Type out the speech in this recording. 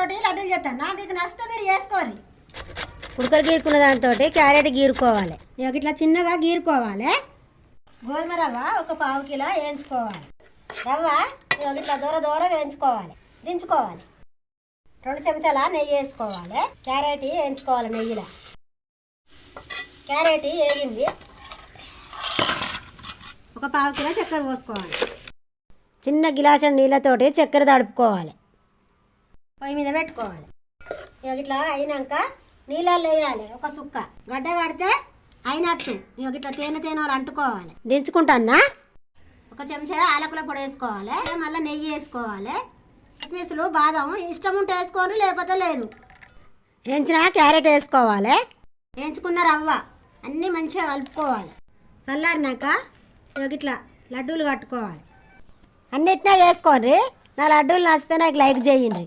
తోటి లడ్డూలు చేస్తాను. మీకు నచ్చితే మీరు చేసుకోరు కుడుకలు గీరుకున్న దాంతో క్యారెట్ గీరుకోవాలి. ఇక ఇట్లా చిన్నగా గీరుకోవాలి. గోధుమ రవ్వ ఒక పావు కిలో వేయించుకోవాలి. రవ్వ ఇక ఇట్లా దూర దూర వేయించుకోవాలి. దించుకోవాలి. రెండు చెంచాల నెయ్యి వేసుకోవాలి. క్యారెట్ వేయించుకోవాలి నెయ్యిలో. క్యారెట్ వేగింది. ఒక పావు కిలో చక్కెర పోసుకోవాలి. చిన్న గిలాసు నీళ్ళతోటి చక్కెర తడుపుకోవాలి. పొయ్యి మీద పెట్టుకోవాలి. ఇక ఇట్లా అయినాక నీళ్ళల్లో వేయాలి ఒక సుక్క. గడ్డ కడితే అయినట్టు. ఇక ఇట్లా తేనె తేనె వాళ్ళు అంటుకోవాలి. దించుకుంటానా ఒక చెంచా యాలకుల పొడి వేసుకోవాలి మళ్ళీ నెయ్యి వేసుకోవాలి. కిస్మిస్లు బాదం ఇష్టం ఉంటే వేసుకోరు లేకపోతే లేదు. వేయించిన క్యారెట్ వేసుకోవాలి. వేయించుకున్న రవ్వ అన్నీ మంచిగా కలుపుకోవాలి. చల్లారినాక ఇక ఇట్లా లడ్డూలు కట్టుకోవాలి. అన్నిటినా వేసుకోండి నా లడ్డూలు నచ్చితే నాకు లైక్ చేయండి.